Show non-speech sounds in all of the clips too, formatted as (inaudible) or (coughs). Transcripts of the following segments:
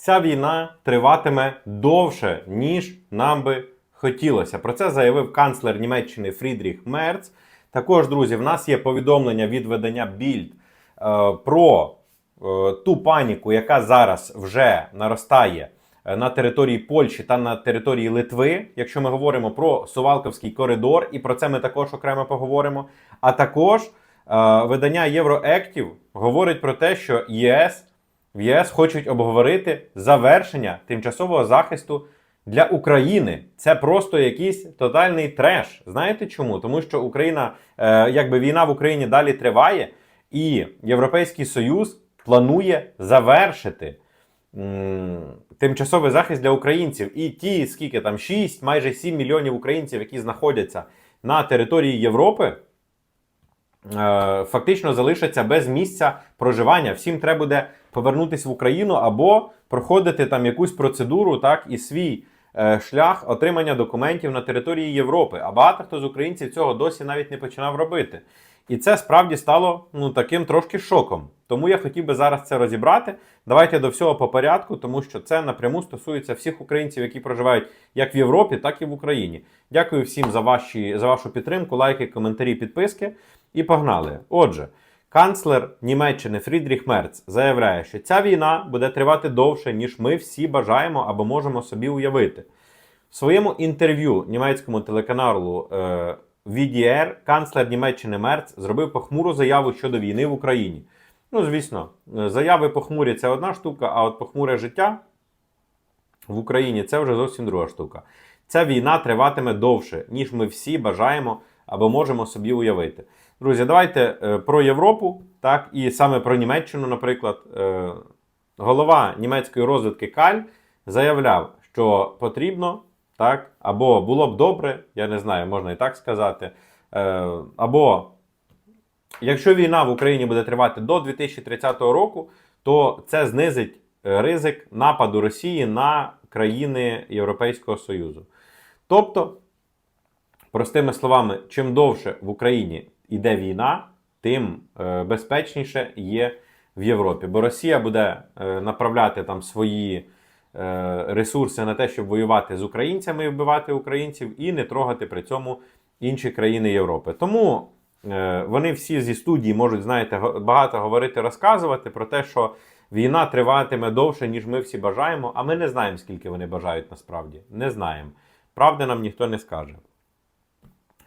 ця війна триватиме довше, ніж нам би хотілося. Про це заявив канцлер Німеччини Фрідріх Мерц. Також, друзі, в нас є повідомлення від видання Більд е, про е, ту паніку, яка зараз вже наростає е, на території Польщі та на території Литви. Якщо ми говоримо про Сувалковський коридор, і про це ми також окремо поговоримо. А також видання Євроектів говорить про те, що ЄС в ЄС хочуть обговорити завершення тимчасового захисту для України. Це просто якийсь тотальний треш. Знаєте чому? Тому що Україна, е, якби війна в Україні далі триває, і Європейський Союз планує завершити м, тимчасовий захист для українців. І ті, скільки там 6, майже 7 мільйонів українців, які знаходяться на території Європи. Е, Фактично залишаться без місця проживання. Всім треба буде повернутися в Україну або проходити там якусь процедуру, так і свій е, шлях отримання документів на території Європи. А багато хто з українців цього досі навіть не починав робити. І це справді стало ну таким трошки шоком. Тому я хотів би зараз це розібрати. Давайте до всього по порядку, тому що це напряму стосується всіх українців, які проживають як в Європі, так і в Україні. Дякую всім за ваші за вашу підтримку, лайки, коментарі, підписки. І погнали. Отже, канцлер Німеччини Фрідріх Мерц заявляє, що ця війна буде тривати довше, ніж ми всі бажаємо або можемо собі уявити. В своєму інтерв'ю німецькому телеканалу е, VDR канцлер Німеччини Мерц зробив похмуру заяву щодо війни в Україні. Ну, звісно, е, заяви похмурі це одна штука, а от похмуре життя в Україні це вже зовсім друга штука. Ця війна триватиме довше, ніж ми всі бажаємо або можемо собі уявити. Друзі, давайте е, про Європу, так, і саме про Німеччину, наприклад. Е, голова німецької розвідки Каль заявляв, що потрібно, так, або було б добре, я не знаю, можна і так сказати, е, або якщо війна в Україні буде тривати до 2030 року, то це знизить ризик нападу Росії на країни Європейського Союзу. Тобто, простими словами, чим довше в Україні йде війна, тим е, безпечніше є в Європі. Бо Росія буде е, направляти там свої е, ресурси на те, щоб воювати з українцями і вбивати українців, і не трогати при цьому інші країни Європи. Тому вони всі зі студії можуть, знаєте, багато говорити, розказувати про те, що війна триватиме довше, ніж ми всі бажаємо, а ми не знаємо, скільки вони бажають насправді. Не знаємо. Правди нам ніхто не скаже.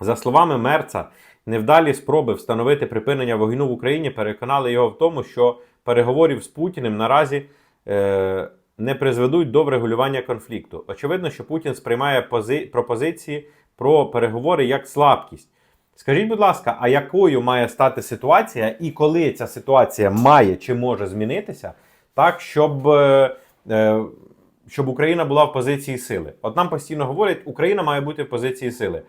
За словами Мерца, невдалі спроби встановити припинення війну в Україні переконали його в тому, що переговорів з Путіним наразі е, не призведуть до врегулювання конфлікту. Очевидно, що Путін сприймає пози- пропозиції про переговори як слабкість. Скажіть, будь ласка, а якою має стати ситуація, і коли ця ситуація має чи може змінитися, так, щоб, е, е, щоб Україна була в позиції сили? От нам постійно говорять, Україна має бути в позиції сили.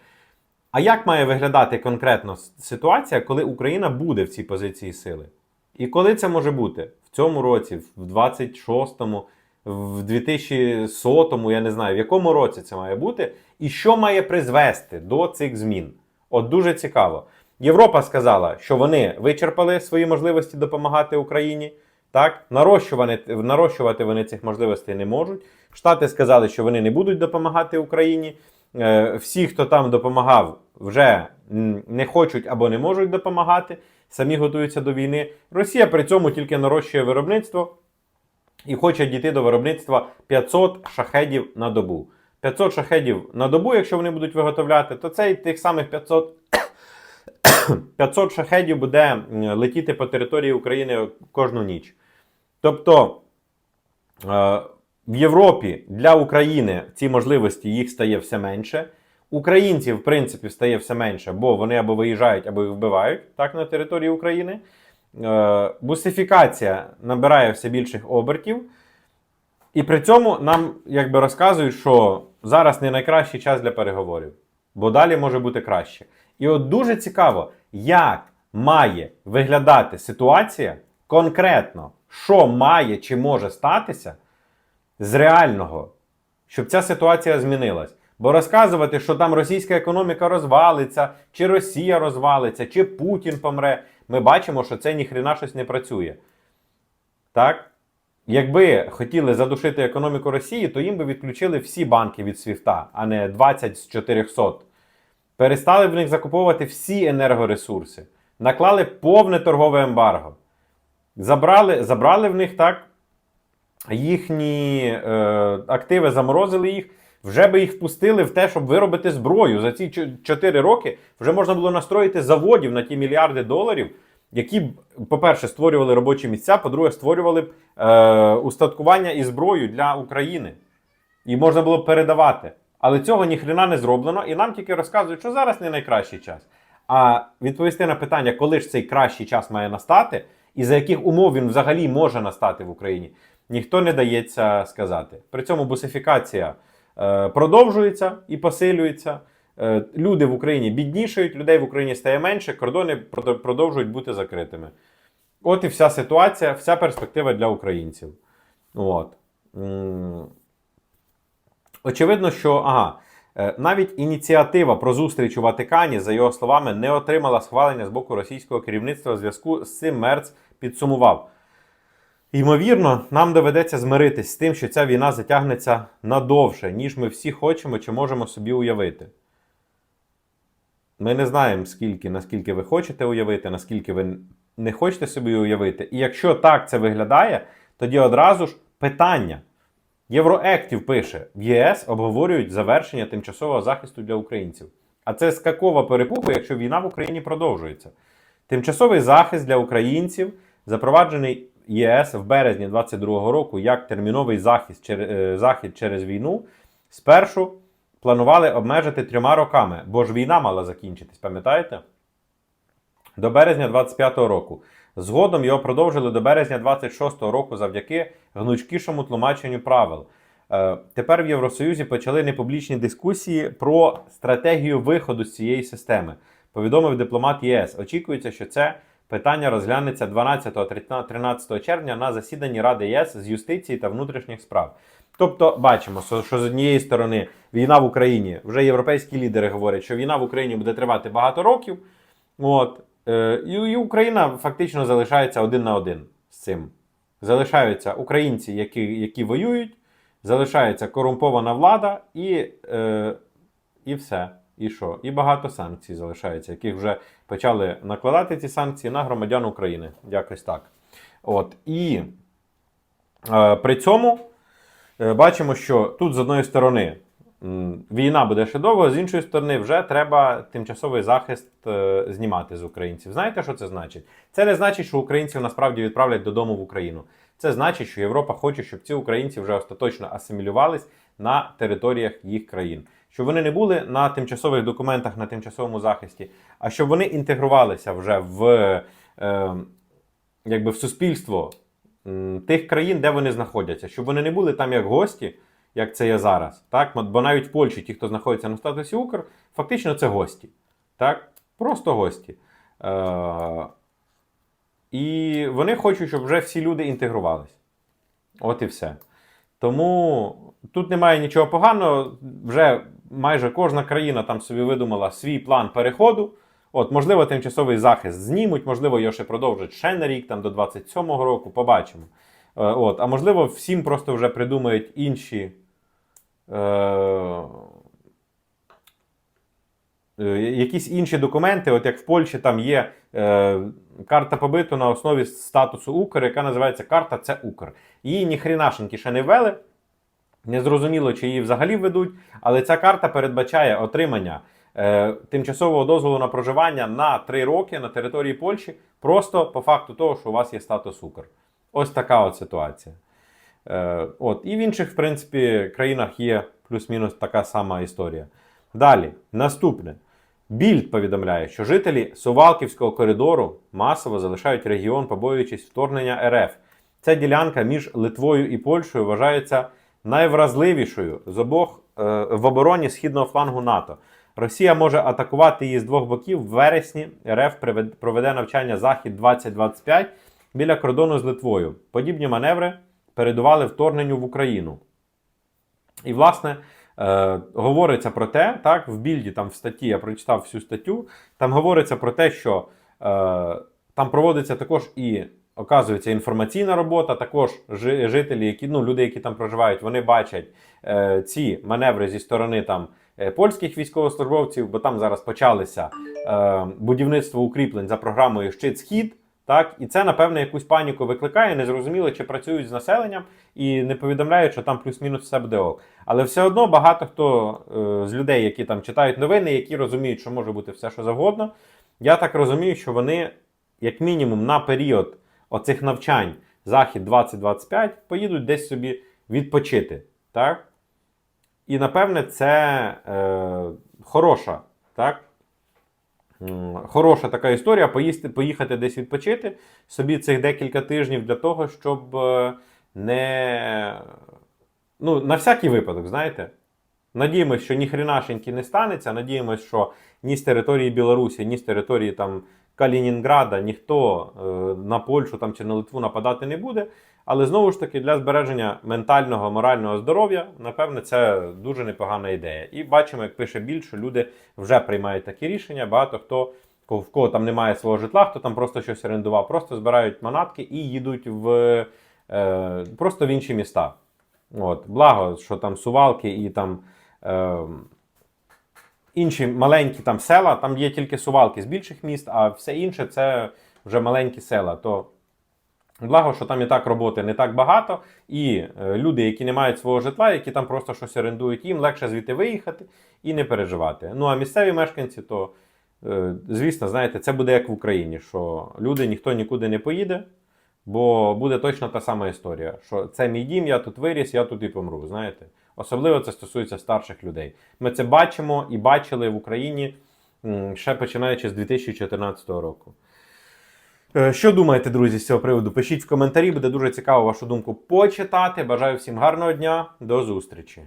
А як має виглядати конкретно ситуація, коли Україна буде в цій позиції сили? І коли це може бути? В цьому році, в 26-му, в 2100-му, я не знаю, в якому році це має бути, і що має призвести до цих змін? От дуже цікаво. Європа сказала, що вони вичерпали свої можливості допомагати Україні. Так, нарощувати, нарощувати вони цих можливостей не можуть. Штати сказали, що вони не будуть допомагати Україні. Е, Всі, хто там допомагав, вже не хочуть або не можуть допомагати, самі готуються до війни. Росія при цьому тільки нарощує виробництво і хоче дійти до виробництва 500 шахедів на добу. 500 шахедів на добу, якщо вони будуть виготовляти, то цей тих самих 500 500 (coughs) шахедів буде летіти по території України кожну ніч. Тобто е, в Європі для України ці можливості їх стає все менше. Українців, в принципі, стає все менше, бо вони або виїжджають, або їх вбивають так, на території України. Е, бусифікація набирає все більших обертів. І при цьому нам якби розказують, що зараз не найкращий час для переговорів, бо далі може бути краще. І от дуже цікаво, як має виглядати ситуація конкретно, що має чи може статися з реального, щоб ця ситуація змінилась. Бо розказувати, що там російська економіка розвалиться, чи Росія розвалиться, чи Путін помре, ми бачимо, що це ніхрена щось не працює. Так? Якби хотіли задушити економіку Росії, то їм би відключили всі банки від Свіфта, а не 20 з 400. Перестали в них закуповувати всі енергоресурси, наклали повне торгове ембарго. Забрали, забрали в них так їхні е, активи, заморозили їх. Вже би їх впустили в те, щоб виробити зброю. За ці 4 роки вже можна було настроїти заводів на ті мільярди доларів, які б, по-перше, створювали робочі місця, по-друге, створювали б е, устаткування і зброю для України. І можна було б передавати. Але цього ніхрена не зроблено, і нам тільки розказують, що зараз не найкращий час. А відповісти на питання, коли ж цей кращий час має настати, і за яких умов він взагалі може настати в Україні, ніхто не дається сказати. При цьому бусифікація е, продовжується і посилюється. Е, люди в Україні біднішають, людей в Україні стає менше, кордони продовжують бути закритими. От і вся ситуація, вся перспектива для українців. От. Очевидно, що ага, е, навіть ініціатива про зустріч у Ватикані, за його словами, не отримала схвалення з боку російського керівництва у зв'язку з цим Мерц підсумував. Ймовірно, нам доведеться змиритись з тим, що ця війна затягнеться надовше, ніж ми всі хочемо чи можемо собі уявити. Ми не знаємо, скільки, наскільки ви хочете уявити, наскільки ви не хочете собі уявити. І якщо так це виглядає, тоді одразу ж питання. Євроектів пише: в ЄС обговорюють завершення тимчасового захисту для українців. А це з какого перепугу, якщо війна в Україні продовжується? Тимчасовий захист для українців запроваджений ЄС в березні 2022 року як терміновий е, захід через війну. Спершу планували обмежити трьома роками, бо ж війна мала закінчитись, пам'ятаєте? До березня 25-го року. Згодом його продовжили до березня 26-го року завдяки гнучкішому тлумаченню правил. Е, Тепер в Євросоюзі почали непублічні дискусії про стратегію виходу з цієї системи. Повідомив дипломат ЄС. Очікується, що це питання розглянеться 12-13 червня на засіданні Ради ЄС з юстиції та внутрішніх справ. Тобто, бачимо, що з однієї сторони війна в Україні, вже європейські лідери говорять, що війна в Україні буде тривати багато років. От, е, і Україна фактично залишається один на один з цим. Залишаються українці, які, які воюють, залишається корумпована влада, і, е, і все. І що? І багато санкцій залишається, яких вже почали накладати ці санкції на громадян України. Якось так. От. І е, при цьому е, бачимо, що тут з одної сторони м, війна буде ще довго, з іншої сторони, вже треба тимчасовий захист е, знімати з українців. Знаєте, що це значить? Це не значить, що українців насправді відправлять додому в Україну. Це значить, що Європа хоче, щоб ці українці вже остаточно асимілювались на територіях їх країн. Щоб вони не були на тимчасових документах на тимчасовому захисті, а щоб вони інтегрувалися вже в, е, якби в суспільство тих країн, де вони знаходяться, щоб вони не були там як гості, як це є зараз. Так? Бо навіть в Польщі, ті, хто знаходиться на статусі Укр, фактично це гості. Так? Просто гості. Е, і вони хочуть, щоб вже всі люди інтегрувались. От і все. Тому тут немає нічого поганого. Вже майже кожна країна там собі видумала свій план переходу. От, можливо, тимчасовий захист знімуть, можливо, його ще продовжать ще на рік, там до 27-го року, побачимо. Е, От, а можливо, всім просто вже придумають інші. Е, е, якісь інші документи, от як в Польщі там є е, карта побиту на основі статусу Укр, яка називається карта це Укр. Її ніхрінашеньки ще не ввели. Незрозуміло, чи її взагалі введуть, але ця карта передбачає отримання е, тимчасового дозволу на проживання на 3 роки на території Польщі, просто по факту того, що у вас є статус Укр. Ось така от ситуація. Е, от. І в інших, в принципі, країнах є плюс-мінус така сама історія. Далі, наступне. Більд повідомляє, що жителі Сувалківського коридору масово залишають регіон, побоюючись вторгнення РФ. Ця ділянка між Литвою і Польщею вважається найвразливішою з обох е, в обороні східного флангу НАТО. Росія може атакувати її з двох боків. В вересні РФ проведе навчання Захід 2025 біля кордону з Литвою. Подібні маневри передували вторгненню в Україну. І, власне, е, говориться про те, так, в більді, там в статті, я прочитав всю статтю, там говориться про те, що е, там проводиться також і оказується інформаційна робота. Також жителі, які ну люди, які там проживають, вони бачать е, ці маневри зі сторони там е, польських військовослужбовців, бо там зараз почалися е, будівництво укріплень за програмою Щит Схід. Так, і це напевне якусь паніку викликає. Незрозуміло, чи працюють з населенням і не повідомляють, що там плюс-мінус все буде ок. Але все одно багато хто е, з людей, які там читають новини, які розуміють, що може бути все, що завгодно. Я так розумію, що вони, як мінімум, на період оцих навчань Захід 2025 поїдуть десь собі відпочити. Так? І напевне, це е, хороша, так? Хороша така історія поїсти, поїхати десь відпочити собі цих декілька тижнів для того, щоб е, не. Ну, на всякий випадок, знаєте. Надіємось, що ні хренашеньки не станеться. Надіємось, що ні з території Білорусі, ні з території там, Калінінграда ніхто е, на Польщу там, чи на Литву нападати не буде. Але знову ж таки, для збереження ментального, морального здоров'я, напевне, це дуже непогана ідея. І бачимо, як пише більше, люди вже приймають такі рішення. Багато хто в кого там немає свого житла, хто там просто щось орендував, просто збирають манатки і їдуть в е, просто в інші міста. От, благо, що там сувалки і там. Е, Інші маленькі там села, там є тільки сувалки з більших міст, а все інше це вже маленькі села. То Благо, що там і так роботи не так багато, і е, люди, які не мають свого житла, які там просто щось орендують, їм легше звідти виїхати і не переживати. Ну а місцеві мешканці, то, е, звісно, знаєте, це буде як в Україні, що люди ніхто нікуди не поїде, бо буде точно та сама історія, що це мій дім, я тут виріс, я тут і помру. Знаєте, особливо це стосується старших людей. Ми це бачимо і бачили в Україні ще починаючи з 2014 року. Е, Що думаєте, друзі, з цього приводу? Пишіть в коментарі, буде дуже цікаво вашу думку почитати. Бажаю всім гарного дня, до зустрічі!